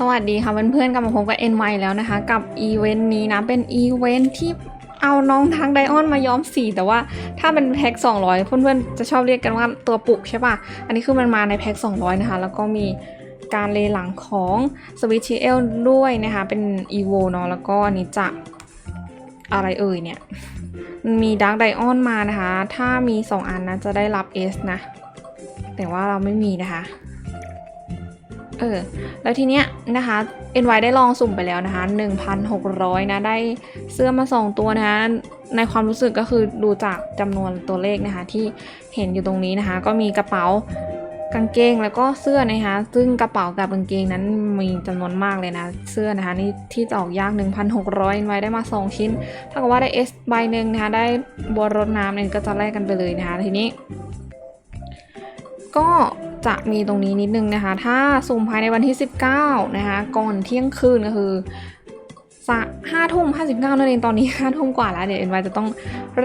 สวัสดีค่ะเพื่อนๆกลับมาพบกับ NY แล้วนะคะ กับอีเวนต์นี้นะเป็นอีเวนต์ที่เอาน้องทางไดออนมาย้อมสีแต่ว่าถ้าเป็นแพ็ค200 เพื่อนๆจะชอบเรียกกันว่าตัวปุกใช่ปะอันนี้คือมันมาในแพ็ค200 นะคะ แล้วก็มีการเลหลังของสวิตช์เอลด้วยนะคะ เป็น EVO เนาะแล้วก็อันนี้จะอะไรเอ่ยเนี่ย มีดักไดออนมานะคะ ถ้ามี 2 อันนะจะได้รับ S นะ แต่ว่าเราไม่มีนะคะ เออ แล้วทีเนี้ยนะคะ NY ได้ลองสุ่มไปแล้วนะคะ 1,600 นะ ได้เสื้อมา 2 ตัวนะคะ ในความรู้สึกก็คือดูจากจำนวนตัวเลขนะคะ ที่เห็นอยู่ตรงนี้นะคะ ก็มีกระเป๋ากางเกงแล้วก็เสื้อนะคะ ซึ่งกระเป๋ากับกางเกงนั้นมีจำนวนมากเลยนะ เสื้อนะคะนี่ที่จะออกยาก 1,600 NY ได้มา 2 ชิ้นถ้ากับว่าได้ S ใบหนึ่งนะคะ ได้บัวรดน้ำเนี่ยก็จะแลกกันไปเลยนะคะ ทีนี้ ก็ จะมีตรงนี้นิดนึงนะคะ ถ้าสุ่มภายในวันที่ 19 นะคะ ก่อนเที่ยงคืนก็คือสะห้าทุ่มห้าสิบเก้านั่นเองตอนนี้ห้าทุ่มกว่าแล้วเดี๋ยวเอ็นวจะต้อง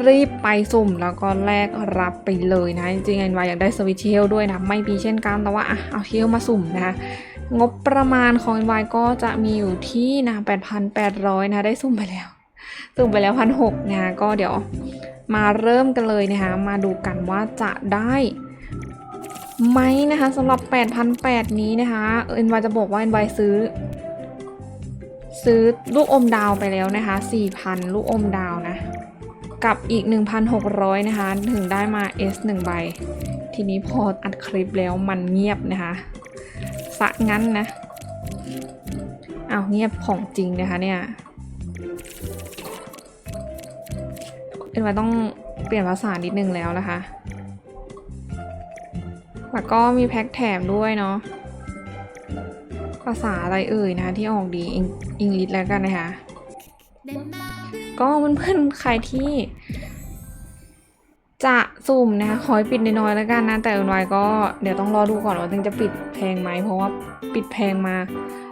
รีบไปสุ่มแล้วก็แลกรับไปเลยนะ จริงๆเอ็นวอยากได้สวิตช์เชลด้วยนะ ไม่มีเช่นกันแต่ว่าอะเอาเชลมาสุ่มนะคะงบประมาณของเอ็นวก็จะมีอยู่ที่นะ8,800นแปดร้อยนะได้สุ่มไปแล้ว สุ่มไปแล้วพันหกนะก็เดี๋ยวมาเริ่มกันเลยนะคะมาดูกันว่าจะได้ ไหมนะคะสำหรับ 8,800 นี้นะคะเอ็นวจะบอกว่าเอ็นวซื้อ ซื้อลูกอมดาวไปแล้วนะคะ 4,000 ลูกอมดาวนะ กับอีก 1,600 นะคะ ถึงได้มา S 1 ใบ ทีนี้พออัดคลิปแล้วมันเงียบนะคะสะงั้นนะเอ้าเงียบของจริงนะคะเนี่ยเอ็นวต้องเปลี่ยนภาษานิดนึงแล้วนะคะ แล้วก็มีแพ็คแถมด้วยเนาะ ภาษาอะไรเอ่ยนะที่ออกดีอังกฤษแล้วกันนะคะ ก็เพื่อนๆ ใครที่ จะสุ่มนะคะขอให้ปิดน้อยๆแล้วกันนะ แต่อื่นไว้ก็เดี๋ยวต้องรอดูก่อนว่าถึงจะปิดแพงไหม เพราะว่าปิดแพงมา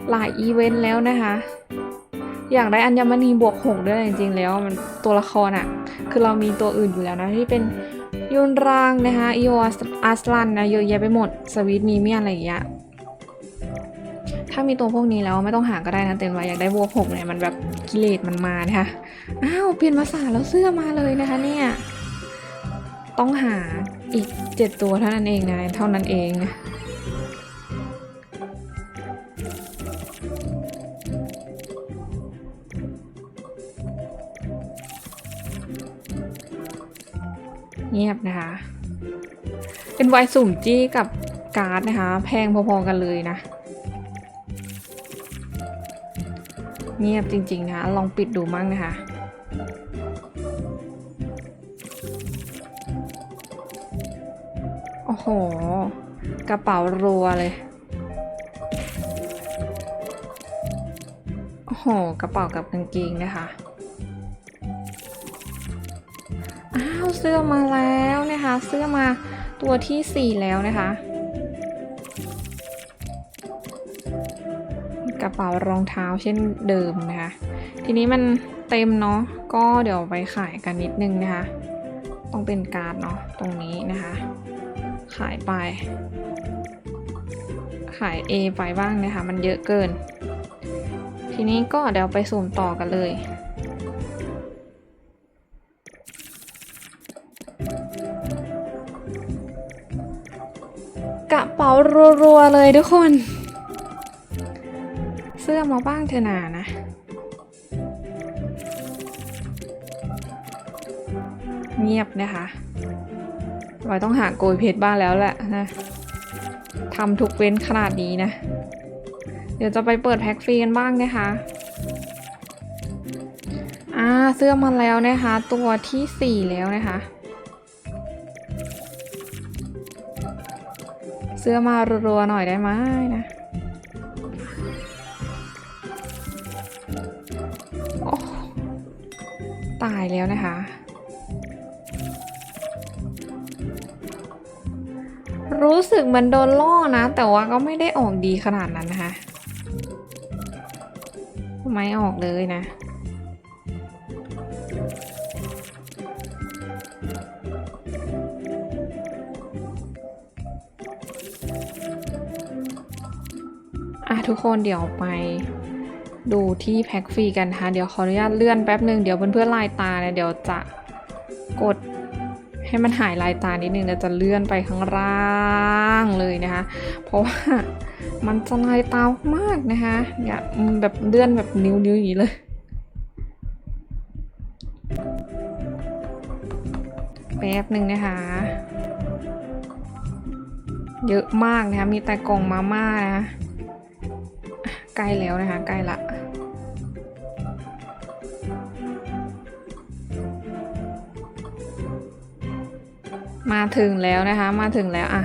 หลายอีเวนต์แล้วนะคะอยากได้อัญมณีบวกหกด้วยจริงๆแล้วมันตัวละครอะ่ะ คือเรามีตัวอื่นอยู่แล้วนะที่เป็น ยุนรางนะคะอีโออัสลันนะเยอะแยะไปหมดสวิตมีเมียอะไรอย่างเงี้ยถ้ามีตัวพวกนี้แล้วไม่ต้องหาก็ได้นะเต็มว่าอยากได้บวกหกเนี่ยมันแบบกิเลสมันมานะคะอ้าวเปลี่ยนภาษาแล้วเสื้อมาเลยนะคะเนี่ยต้องหาอีกเจ็ดตัวเท่านั้นเองนะเท่านั้นเอง เงียบนะคะ เป็นไวสุ่มจี้กับการ์ดนะคะ แพงพอๆกันเลยนะ เงียบจริงๆนะคะ ลองปิดดูมั่งนะคะโอ้โห กระเป๋ารัวเลย โอ้โห กระเป๋ากับกางเกงนะคะ เสื้อมาแล้วนะคะ เสื้อมาตัวที่ 4 แล้วนะคะ กระเป๋ารองเท้าเช่นเดิมนะคะ ทีนี้มันเต็มเนาะก็เดี๋ยวไปขายกันนิดนึงนะคะ ต้องเป็นการ์ดเนาะตรงนี้นะคะ ขายไป ขาย A ไปบ้างนะคะ มันเยอะเกิน ทีนี้ก็เดี๋ยวไปสุ่มต่อกันเลย รัวๆเลยทุกคน เสื้อมาบ้างเถอะนานะ เงียบนะคะไว้ต้องหาโกยเพชรบ้างแล้วแหละนะทำทุกเว้นขนาดนี้นะ เดี๋ยวจะไปเปิดแพ็กฟรีกันบ้างนะคะอ่าเสื้อมาแล้วนะคะ ตัวที่สี่แล้วนะคะ เสื้อมารัวๆหน่อยได้ไหมนะ โอ้ตายแล้วนะคะ รู้สึกเหมันโดนล่อนะ แต่ว่าก็ไม่ได้ออกดีขนาดนั้นนะคะ ไม่ออกเลยนะ่ะทุกคนเดี๋ยวไปดูที่แพ็กฟรีกันนะคะเดี๋ยวขออนุญาตเลื่อนแป๊บหนึ่งเดี๋ยวเพื่อนๆลายตาเนี่ยเดี๋ยวจะกดให้มันหายลายตานิดนึงเดี๋ยวจะเลื่อนไปข้างล่างเลยนะคะ เพราะว่ามันจะลายตามากนะคะอย่าแบบเลื่อนแบบนิ้วๆอย่างนี้เลย แป๊บหนึ่งนะคะเยอะมากนะคะมีแต่กล่องมาม่านะ ใกล้แล้วนะคะ ใกล้ละมาถึงแล้วนะคะ มาถึงแล้วอะ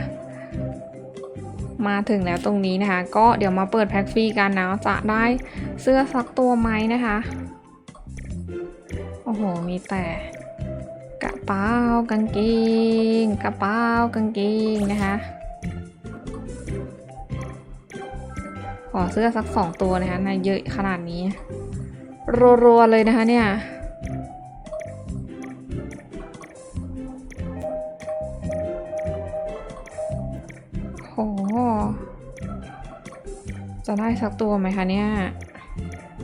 มาถึงแล้วตรงนี้นะคะ ก็เดี๋ยวมาเปิดแพ็กฟรีกันนะ จะได้เสื้อสักตัวไหมนะคะ โอ้โห มีแต่กระเป๋ากางเกง กระเป๋ากางเกงนะคะ อเสื้อสักสองตัวนะคะในะเยอะขนาดนี้ รัวๆเลยนะคะเนี่ยโหจะได้สักตัวไหมคะเนี่ย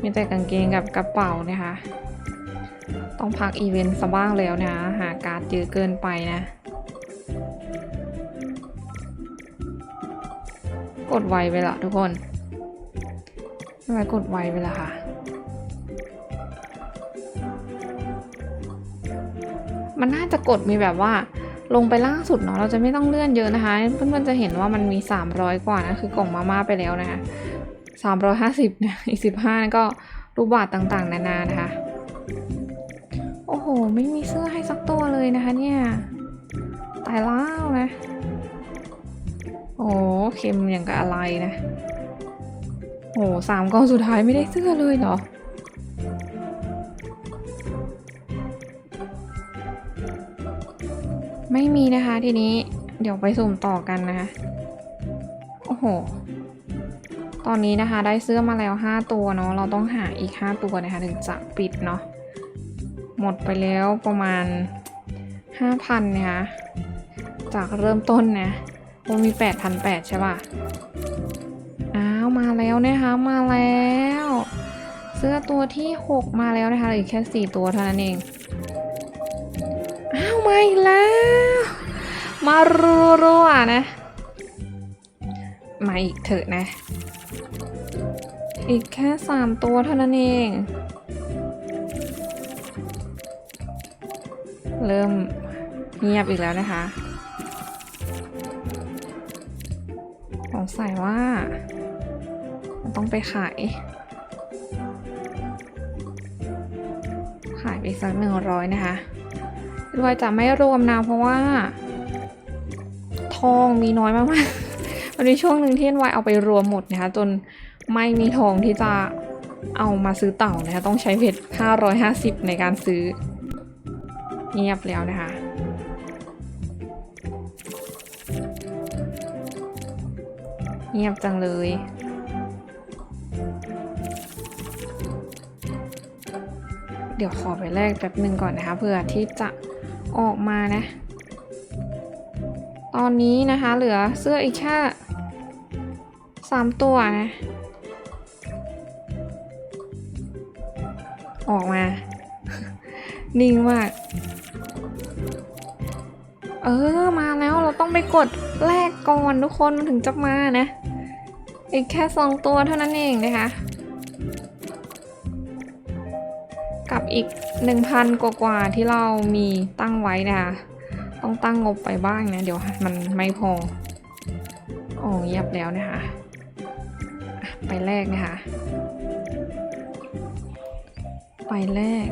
มีแต่กางเกงกับกระเป๋านะคะ ต้องพักอีเวนต์ซะบ้างแล้วนะ หาการ์ดเยอะเกินไปนะ กดไวไปละทุกคน ไมกดไวไปละค่ะ มันน่าจะกดมีแบบว่าลงไปล่างสุดเนาะเราจะไม่ต้องเลื่อนเยอะนะคะ เพื่อนๆจะเห็นว่ามันมี 300 กว่านะคือกล่องมาม่าไปแล้วนะคะ350นะอีก 15 ก็รูปบาทต่างๆ นานานะคะ โอ้โห ไม่มีเสื้อให้สักตัวเลยนะคะเนี่ย ตายแล้วนะ โอ้เค็มอย่างกับอะไรนะ สามกองสุดท้ายไม่ได้เสื้อเลยเหรอ ไม่มีนะคะทีนี้เดี๋ยวไปสุ่มต่อกันนะคะ โอ้โห ตอนนี้นะคะได้เสื้อมาแล้ว 5 ตัวเนาะ เราต้องหาอีก 5 ตัวนะคะถึงจะปิดเนาะ หมดไปแล้วประมาณ 5,000นะคะ จากเริ่มต้นนะมันมี 8,800 ใช่ป่ะ มาแล้วนะคะมาแล้ว เสื้อตัวที่ 6 มาแล้วนะคะอีกแค่ 4 ตัวเท่านั้นเองอ้าวมาอีกแล้ว มารัวๆนะ มาอีกเถอะนะ อีกแค่ 3 ตัวเท่านั้นเอง เริ่มเงียบอีกแล้วนะคะสงสัยว่า ต้องไปขาย ขายไปสักหนึ่งร้อยนะคะรวยจะไม่รวมนะเพราะว่า ทองมีน้อยมากๆมันมีช่วงหนึ่งที่วายเอาไปรวมหมดนะคะ จนไม่มีทองที่จะเอามาซื้อเต่านะคะ ต้องใช้เพชร550 ในการซื้อ เงียบแล้วนะคะเงียบจังเลย ดี๋ยวขอไปแลกแป๊บหนึ่งก่อนนะคะเพื่อที่จะออกมานะ ตอนนี้นะคะเหลือเสื้ออีกแค่สามตัวนะ ออกมา นิ่งมาก เออ มาแล้วเราต้องไปกดแลกก่อนทุกคนมันถึงจะมานะ อีกแค่สองตัวเท่านั้นเองนะคะ กับอีก 1,000 กว่าๆที่เรามีตั้งไว้นะคะ ต้องตั้งงบไปบ้างนะ เดี๋ยวมันไม่พอ โอ้เงียบแล้วนะคะ ไปแรกนะคะ ไปแรก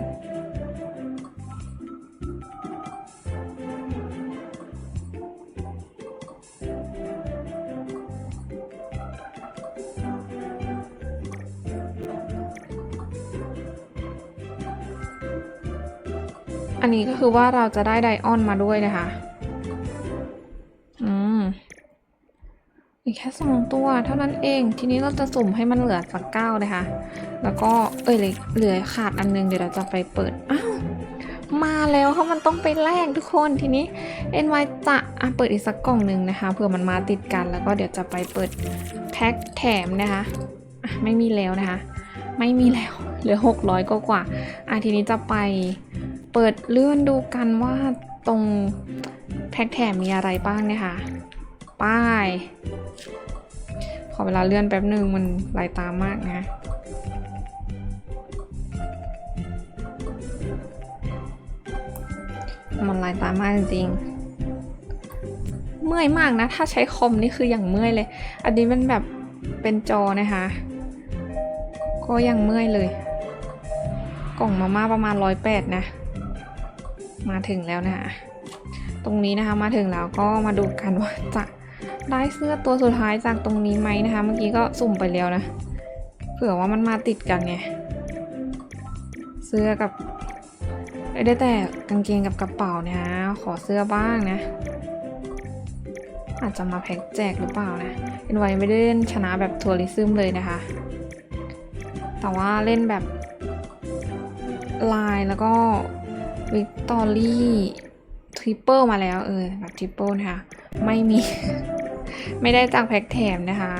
นนี้ก็คือว่าเราจะได้ไดออนมาด้วยนะคะ อืมอีกแค่สองตัวเท่านั้นเอง ทีนี้เราจะสุ่มให้มันเหลือสักเก้านะคะ แล้วก็เอ้ยเหลือเหลือขาดอันนึงเดี๋ยวเราจะไปเปิด อ้าว มาแล้วเพราะมันต้องไปแลกทุกคน ทีนี้ NY จะอะเปิดอีกสักกล่องหนึ่งนะคะ เผื่อมันมาติดกัน แล้วก็เดี๋ยวจะไปเปิดแพ็คแถมนะคะไม่มีแล้วนะคะ ไม่มีแล้ว เหลือหกร้อยกว่ากว่าอะทีนี้จะไป เปิดเลื่อนดูกันว่าตรงแพ็กแถมมีอะไรบ้างเนี่ยค่ะป้าย ขอเวลาเลื่อนแป๊บหนึ่งมันลายตามากนะมันลายตามากจริงๆ เมื่อยมากนะ ถ้าใช้คอมนี่คืออย่างเมื่อยเลย อันนี้มันแบบเป็นจอนะคะ ก็ยังเมื่อยเลย กล่องมาม่าประมาณร้อยแปดนะ มาถึงแล้วนะคะตรงนี้นะคะมาถึงแล้วก็มาดูกันว่าจะได้เสื้อตัวสุดท้ายจากตรงนี้ไหมนะคะ เมื่อกี้ก็สุ่มไปแล้วนะเผื่อว่ามันมาติดกันไงเสื้อกับได้แต่กางเกงกับกระเป๋าเนี่ยนะ ขอเสื้อบ้างนะ อาจจะมาแพ็กแจกหรือเปล่านะเอ็นไวไม่ได้เล่นชนะแบบทัวริซึมเลยนะคะ แต่ว่าเล่นแบบไลน์แล้วก็ วิกตอรี่ทริปเปิลมาแล้ว เออแบบทริปเปิลนะคะ ไม่มี ไม่ได้จากแพ็กแถมนะคะ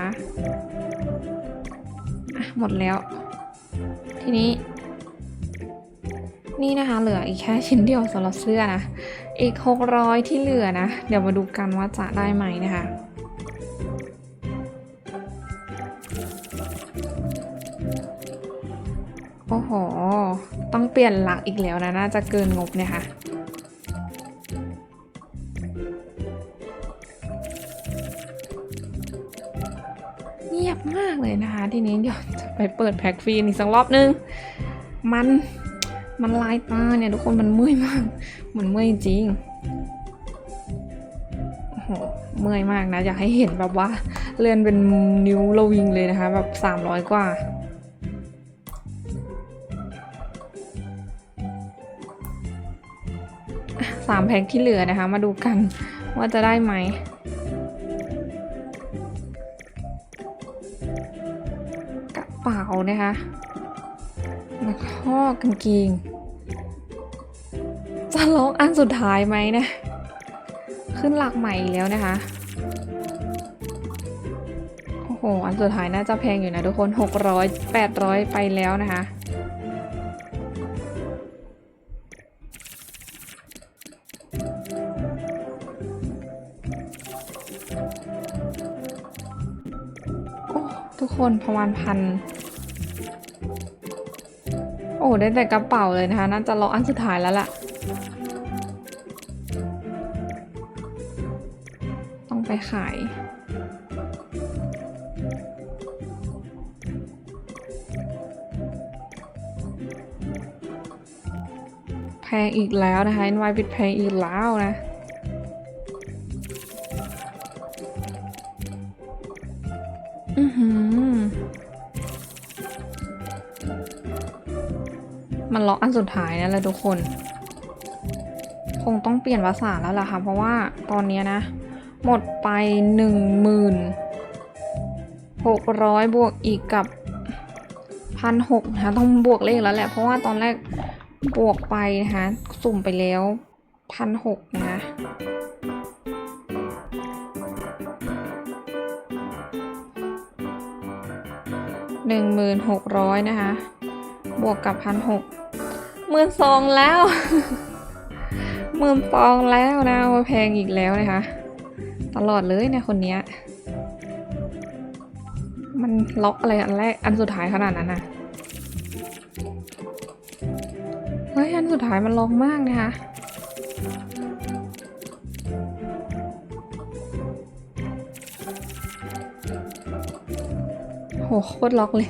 ะหมดแล้ว ทีนี้ นี่นะคะ เหลืออีกแค่ชิ้นเดียวสำหรับเสื้อนะ อีก 600 ที่เหลือนะ เดี๋ยวมาดูกันว่าจะได้ไหมนะคะโอ้โห ต้องเปลี่ยนหลักอีกแล้วนะน่าจะเกินงบเนี่ยค่ะเงียบมากเลยนะคะ ทีนี้เดี๋ยวจะไปเปิดแพ็กฟรีอีกสักรอบนึง มันมันลายตาเนี่ยทุกคนมันเมื่อยมาก มันเมื่อยจริงโอ้โหเมื่อยมากนะ อยากให้เห็นแบบว่าเลื่อนเป็นนิ้วระวิงเลยนะคะ แบบสามร้อยกว่า สามแพ็คที่เหลือนะคะ มาดูกันว่าจะได้ไหมกระเป๋านะคะแล้วก็กางเกงจะลอกอันสุดท้ายไหมนะ ขึ้นหลักใหม่อีกแล้วนะคะโอ้โห อันสุดท้ายน่าจะแพงอยู่นะทุกคน 600 800 ไปแล้วนะคะ คนประมาณพันโอ้ได้แต่กระเป๋าเลยนะคะ น่าจะรออันสุดท้ายแล้วล่ะ ต้องไปขายแพงอีกแล้วนะคะ NY ปิดแพงอีกแล้วนะ ล็อกอันสุดท้ายนะเลยทุกคน คงต้องเปลี่ยนภาษาแล้วล่ะค่ะ เพราะว่าตอนนี้นะ หมดไปหนึ่งหมื่นหกร้อยบวกอีกกับพันหกนะคะต้องบวกเลขแล้วแหละ เพราะว่าตอนแรกบวกไปนะคะสุ่มไปแล้วพันหกนะหนึ่งหมื่นหกร้อยนะคะ บวกกับพันหก หมื่นสองแล้วหมื่นสองแล้วนะแพงอีกแล้วนะคะ ตลอดเลยเนี่ยคนเนี้ย มันล็อกอะไรอันแรกอันสุดท้ายขนาดนั้นนะเฮ้ยอันสุดท้ายมันล็อกมากนะคะโหโคตรล็อกเลย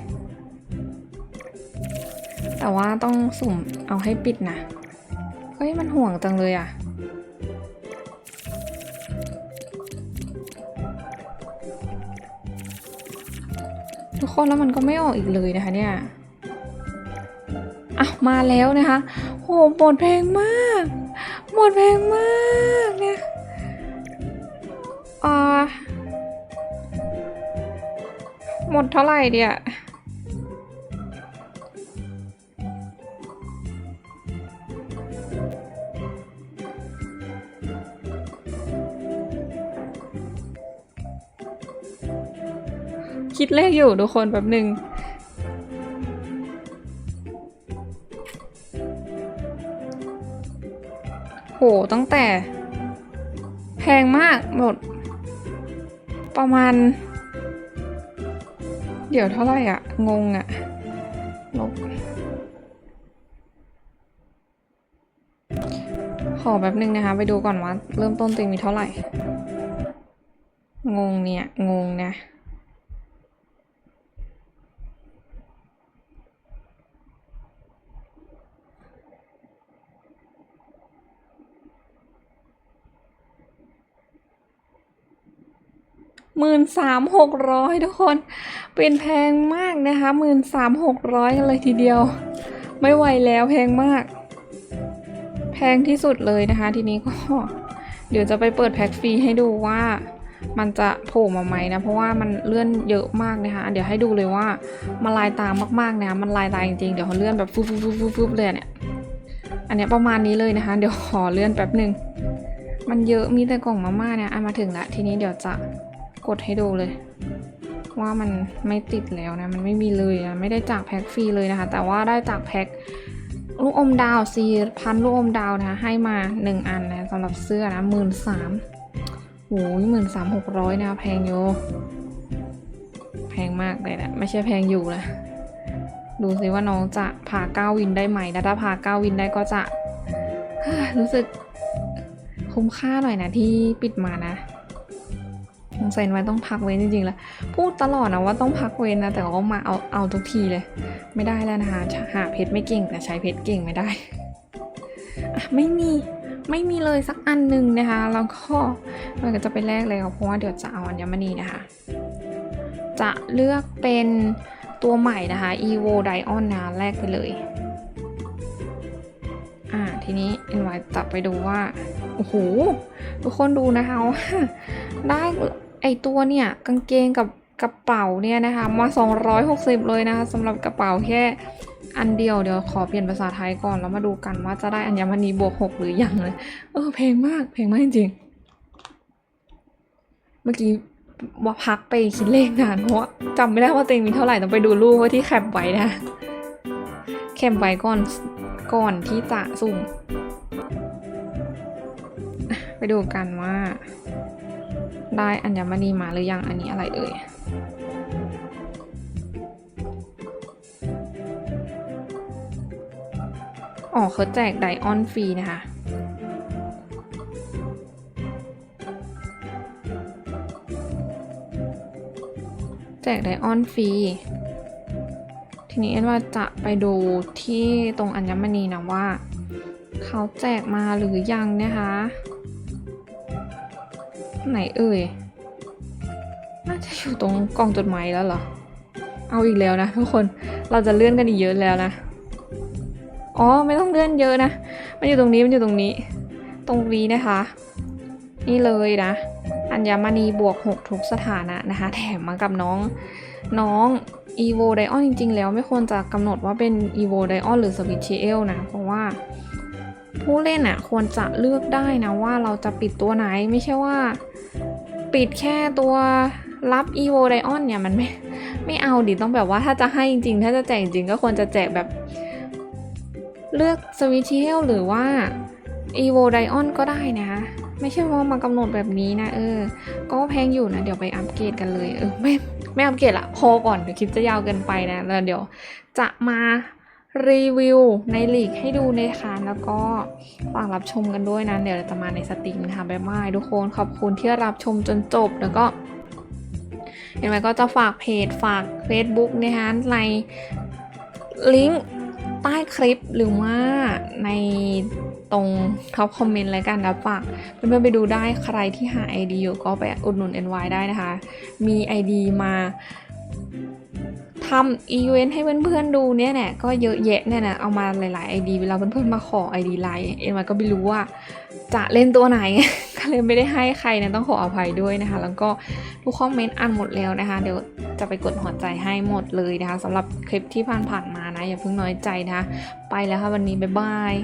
แต่ว่าต้องสุ่มเอาให้ปิดนะ เฮ้ย มันห่วงจังเลยอะ ทุกคนแล้วมันก็ไม่ออกอีกเลยนะคะเนี่ยอะมาแล้วนะคะ โหหมดแพงมาก หมดแพงมากเนี่ยอ่าหมดเท่าไหร่เดีย คิดเลขอยู่ทุกคนแบบหนึ่งโหตั้งแต่ แพงมากหมด ประมาณ เดี๋ยวเท่าไหร่อะ งงอะลบขอแบบนึงนะคะ ไปดูก่อนว่า เริ่มต้นตัวเองมีเท่าไหร่ งงเนี่ย งงเนะ หมื่นสามหกร้อยทุกคน เป็นแพงมากนะคะหมื่นสามหกร้อยกันเลยทีเดียว ไม่ไหวแล้วแพงมาก แพงที่สุดเลยนะคะ ทีนี้ก็เดี๋ยวจะไปเปิดแพ็กฟรีให้ดูว่ามันจะโผล่มาไหมนะเพราะว่ามันเลื่อนเยอะมากนะคะเดี๋ยวให้ดูเลยว่ามันลายตามมากๆนะมันลายตาจริงๆเดี๋ยวเขาเลื่อนแบบฟุบฟุบฟุบฟุบฟุบเลยเนี่ยอันเนี้ยประมาณนี้เลยนะคะ เดี๋ยวขอเลื่อนแป๊บหนึ่งมันเยอะมีแต่กล่องมาม่าเนี่ยอะมาถึงละทีนี้เดี๋ยวจะ กดให้ดูเลยว่ามันไม่ติดแล้วนะ มันไม่มีเลยนะไม่ได้จากแพ็คฟรีเลยนะคะ แต่ว่าได้จากแพ็คลูกอมดาวซีพันลูกอมดาวนะคะ ให้มาหนึ่งอันนะสำหรับเสื้อนะหมื่นสามโอ้ยหมื่นสามหกร้อยนะแพงอยู่แพงมากเลยนะไม่ใช่แพงอยู่นะดูสิว่าน้องจะพาก้าววินได้ไหมนะถ้าพาก้าววินได้ก็จะรู้สึกคุ้มค่าหน่อยนะที่ปิดมานะ สงสัยไว้ต้องพักเว้นจริงๆแล้วพูดตลอดนะว่าต้องพักเว้นนะแต่ก็มาเอาเอาทุกทีเลย ไม่ได้แล้วนะคะหาเพชรไม่เก่งแต่ใช้เพชรเก่งไม่ได้ไม่มีไม่มีเลยสักอันหนึ่งนะคะแล้วก็มันก็จะไปแลกแล้วเพราะว่าเดี๋ยวจะเอาอัญมณีนะคะ จะเลือกเป็นตัวใหม่นะคะ evo dion นะแลกไปเลยอ่าทีนี้เอ็นไวจับไปดูว่า โอ้โห ทุกคนดูนะคะได้ ไอตัวเนี่ยกางเกงกับกระเป๋าเนี่ยนะคะมา 260 เลยนะคะสำหรับกระเป๋าแค่อันเดียวเดี๋ยวขอเปลี่ยนภาษาไทยก่อนแล้วมาดูกันว่าจะได้อัญมณีบวก 6 หรือยังเลยเออเพลงมากเพลงมากจริงๆเมื่อกี้ว่าพักไปคิดเลขนานเพราะจำไม่ได้ว่าตัวเองมีเท่าไหร่ต้องไปดูรูปว่าที่แคปไว้นะแคปไว้ก่อนก่อนที่จะสุ่มไปดูกันว่า ได้อัญมณีมาหรือยังอันนี้อะไรเอ่ยอ๋อเขาแจกไดออนฟรีนะคะ แจกไดออนฟรี ทีนี้เอ็นว่าจะไปดูที่ตรงอัญมณีนะว่า เขาแจกมาหรือยังนะคะ ไหนเอ่ย น่าจะอยู่ตรงกล่องจดหมายแล้วเหรอ เอาอีกแล้วนะทุกคน เราจะเลื่อนกันอีกเยอะแล้วนะ อ๋อไม่ต้องเลื่อนเยอะนะ มันอยู่ตรงนี้มันอยู่ตรงนี้ ตรงนี้นะคะ นี่เลยนะ อัญมณีบวก 6 ทุกสถานะนะคะ แถมมากับน้องน้อง evo dion จริง ๆ แล้วไม่ควรจะกำหนดว่าเป็น evo dion หรือ switch l นะ เพราะว่า ผู้เล่นอะควรจะเลือกได้นะว่าเราจะปิดตัวไหนไม่ใช่ว่า ปิดแค่ตัวรับ evo dion เนี่ยมันไม่ไม่เอาดิต้องแบบว่าถ้าจะให้จริงๆถ้าจะแจกจริงก็ควรจะแจกแบบ เลือก switch l หรือว่า evo dion ก็ได้นะคะไม่ใช่ว่ามากำหนดแบบนี้นะ เออ ก็แพงอยู่นะ เดี๋ยวไปอัปเกรดกันเลย เออ ไม่ ไม่อัปเกรดละพอก่อน เดี๋ยวคลิปจะยาวเกินไปนะ แล้วเดี๋ยวจะมา รีวิวในลีกให้ดูนะคะแล้วก็ฝากรับชมกันด้วยนะ เดี๋ยวจะมาในสตรีมนะคะบ๊ายบายทุกคนขอบคุณที่รับชมจนจบแล้วก็เห็นไหมก็จะฝากเพจฝาก Facebook นะคะในลิงก์ใต้คลิปหรือว่าในตรงท็อปคอมเมนต์แล้วกันนะฝากเพื่อนๆไปดูได้ใครที่หา ID อยู่ก็ไปอุดหนุน NY ได้นะคะ มี ID มา ทำอีเวนต์ให้เพื่อนๆดูเนี่ยแหละก็เยอะแยะเนี่ยนะเอามาหลายๆ ID เวลาเพื่อนๆมาขอ ID ไลน์ NY ก็ไม่รู้ว่าจะเล่นตัวไหน ก็เลยไม่ได้ให้ใครนะต้องขออภัยด้วยนะคะ แล้วก็ทุกคอมเมนต์อ่านหมดแล้วนะคะ เดี๋ยวจะไปกดหัวใจให้หมดเลยนะคะสำหรับคลิปที่ผ่านๆมานะ อย่าเพิ่งน้อยใจนะคะไปแล้วค่ะวันนี้บ๊ายบาย